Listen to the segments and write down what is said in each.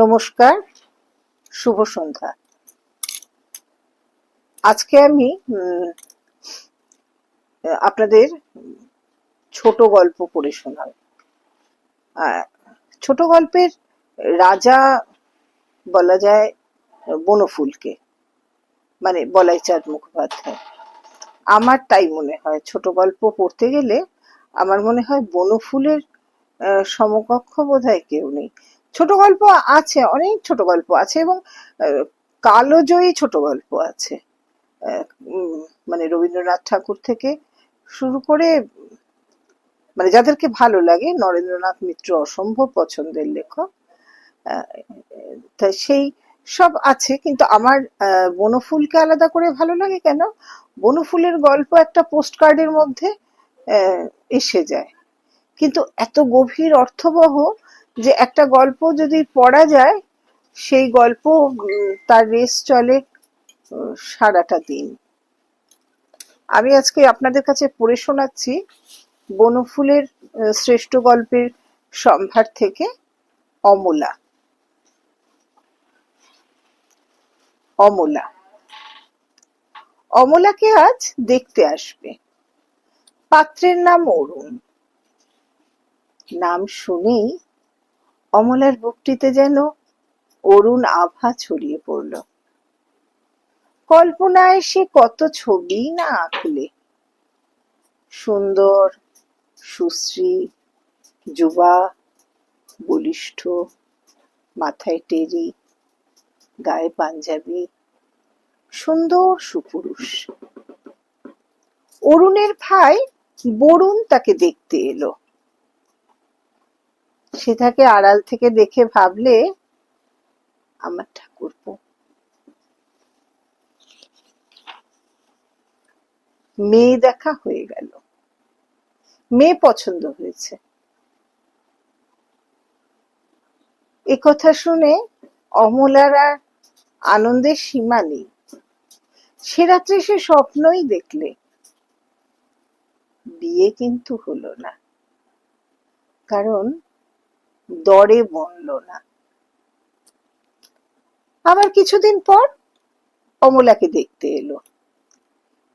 নমস্কার, শুভ সন্ধ্যা। আজকে আমি আপনাদের ছোট গল্প পড়ে শোনাব। ছোট গল্পের রাজা বলা যায় বনফুলকে মানে বলাই চাঁদ মুখোপাধ্যায়। আমার তাই মনে হয়, ছোট গল্প পড়তে গেলে আমার মনে হয় বনফুলের সমকক্ষ বোধহয় কেউ নেই। ছোট গল্প আছে, অনেক ছোট গল্প আছে এবং কালজয়ী ছোট গল্প আছে। মানে রবীন্দ্রনাথ ঠাকুর থেকে শুরু করে মানে যাদেরকে ভালো লাগে, নরেন্দ্রনাথ মিত্র অসম্ভব পছন্দের লেখক। তাই সেই সব আছে, কিন্তু আমার বনফুলকে আলাদা করে ভালো লাগে কেন? বনফুলের গল্প একটা পোস্ট কার্ডের মধ্যে এসে যায়। কিন্তু এত গভীর অর্থবহ যে একটা গল্প যদি পড়া যায়, সেই গল্প তার রেস চলে সারাটা দিন। আমি আজকে আপনাদের কাছে পড়ে শোনাচ্ছি বনফুলের শ্রেষ্ঠ গল্পের সম্ভার থেকে অমলা। অমলা। অমলাকে আজ দেখতে আসবে। পাত্রের নাম অরুণ। নাম শুনেই অমলার বুকটিতে যেন অরুণ আভা ছড়িয়ে পড়ল। কল্পনায় সে কত ছবি না আঁকলে। সুন্দর, সুশ্রী, যুবা, বলিষ্ঠ, মাথায় টেরি, গায়ে পাঞ্জাবি, সুন্দর সুপুরুষ। অরুণের ভাই বরুণ তাকে দেখতে এলো। সে তাকে আড়াল থেকে দেখে ভাবলে আমার ঠাকুরপো। মেয়ে দেখা হয়ে গেল। মেয়ে পছন্দ হয়েছে। এ কথা শুনে অমলার আর আনন্দের সীমা নেই। সে রাত্রে সে স্বপ্নই দেখলে। বিয়ে কিন্তু হলো না। কারণ দরে বনল না। আবার কিছুদিন পর অমলাকে দেখতে এলো।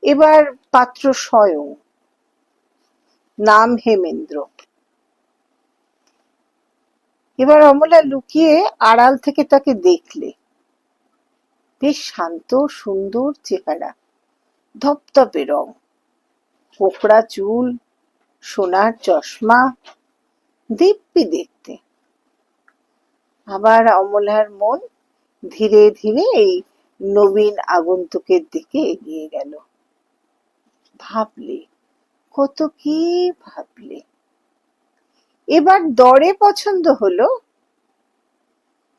এবার পাত্র স্বয়ং, নাম হেমেন্দ্র। এবার অমলা লুকিয়ে আড়াল থেকে তাকে দেখলে। বেশ শান্ত, সুন্দর চেহারা, ধপধপে রং, কোকড়া চুল, সোনার চশমা দিব্যি দেখতে। আবার অমলার মন ধীরে ধীরে এই নবীন আগন্তুকের দিকে এগিয়ে গেল। ভাবলে, কত কি ভাবলে। এবার দরে পছন্দ হলো,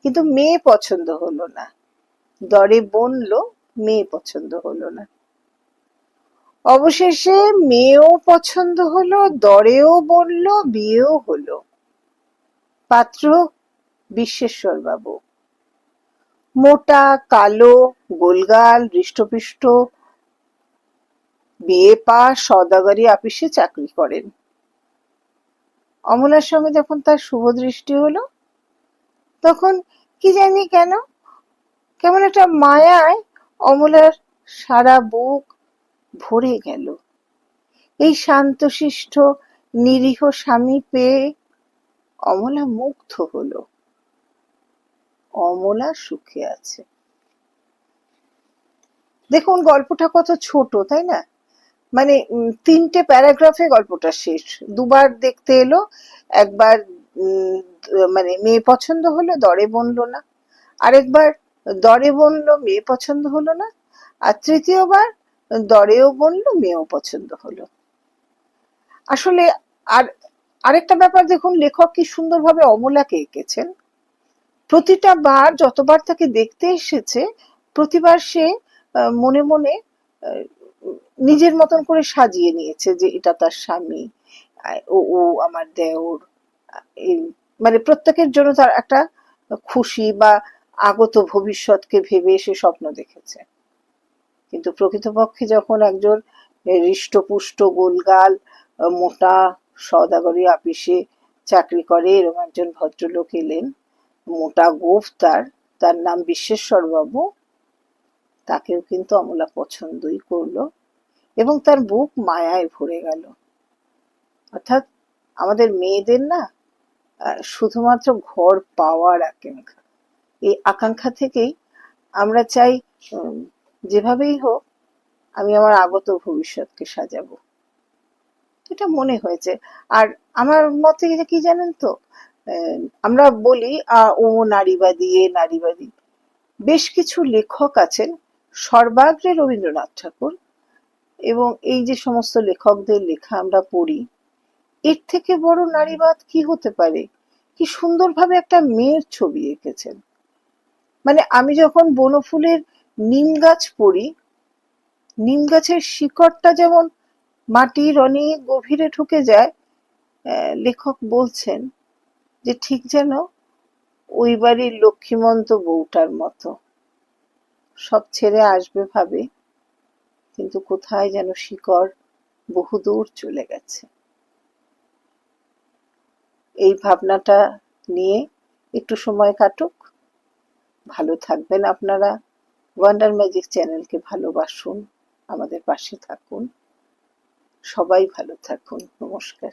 কিন্তু মেয়ে পছন্দ হলো না। দরে বনলো, মেয়ে পছন্দ হলো না। অবশেষে মেয়েও পছন্দ হলো, দরেও বলল, বিয়েও হলো। পাত্র বিশ্বেশ্বর বাবু মোটা, কালো, গোলগাল, হৃষ্টপুষ্ট, বিয়ে পাস সদাগরি আপিসে চাকরি করেন। অমলার সঙ্গে যখন তার শুভ দৃষ্টি হলো, তখন কি জানি কেন, কেমন একটা মায়ায় অমলার সারা বুক ভরে গেল। এই শান্তশিষ্ট নিরীহ স্বামী পেয়ে অমলা মুগ্ধ হলো। অমলা সুখে আছে। দেখুন, গল্পটা কত ছোট, তাই না? মানে তিনটে প্যারাগ্রাফে গল্পটা শেষ। দুবার দেখতে এলো, একবার মানে মেয়ে পছন্দ হলো, দরে বনলো না। আরেকবার, দরে বনলো, মেয়ে পছন্দ হলো না। আর তৃতীয়বার দরেও বনলো মেয়েও পছন্দ হলো। আসলে আর আরেকটা ব্যাপার দেখুন, লেখক কি সুন্দরভাবে অমলাকে এঁকেছেন? প্রতিটা বার যতবার তাকে দেখতে এসেছে, প্রতিবার সে মনে মনে নিজের মতন করে সাজিয়ে নিয়েছে যে এটা তার স্বামী ও ও আমার দেওর মানে প্রত্যেকের জন্য তার একটা খুশি বা আগত ভবিষ্যৎকে ভেবে সে স্বপ্ন দেখেছে। কিন্তু প্রকৃতপক্ষে যখন একজন হৃষ্টপুষ্ট, গোলগাল, মোটা সদাগরি আপিসে চাকরি করে, এরকম একজন ভদ্রলোক এলেন, মোটা গোফ তার তার নাম বিশ্বেশ্বর বাবু, তাকেও কিন্তু অমলা পছন্দই করল এবং তার বুক মায়ায় ভরে গেল। অর্থাৎ আমাদের মেয়েদের না শুধুমাত্র ঘর পাওয়ার আকাঙ্ক্ষা। এই আকাঙ্ক্ষা থেকেই আমরা চাই যেভাবেই হোক, আমি আমার আগত ভবিষ্যৎকে সাজাবো। এটা মনে হয়েছে। আর আমার মতে যে কি জানেন তো? আমরা বলি ও, নারীবাদী, এ, নারীবাদী। বেশ কিছু লেখক আছেন, সর্বাগ্রে রবীন্দ্রনাথ ঠাকুর, এবং এই যে সমস্ত লেখকদের লেখা আমরা পড়ি, এর থেকে বড় নারীবাদ কি হতে পারে? কি সুন্দরভাবে একটা মেয়ের ছবি এঁকেছেন। মানে আমি যখন বনফুলের নিম গাছ পড়ি নিম গাছের শিকড়টা যেমন মাটির অনেক গভীরে ঢুকে যায় লেখক বলছেন যে ঠিক যেন ওই বাড়ির লক্ষ্মীমন্ত বউটার মতো। সব ছেড়ে আসবে ভাবে, কিন্তু কোথায় যেন শিকড় বহুদূর চলে গেছে। এই ভাবনাটা নিয়ে একটু সময় কাটুক। ভালো থাকবেন আপনারা। ওয়ান্ডার ম্যাজিক চ্যানেলকে ভালোবাসুন আমাদের পাশে থাকুন। সবাই ভালো থাকুন নমস্কার।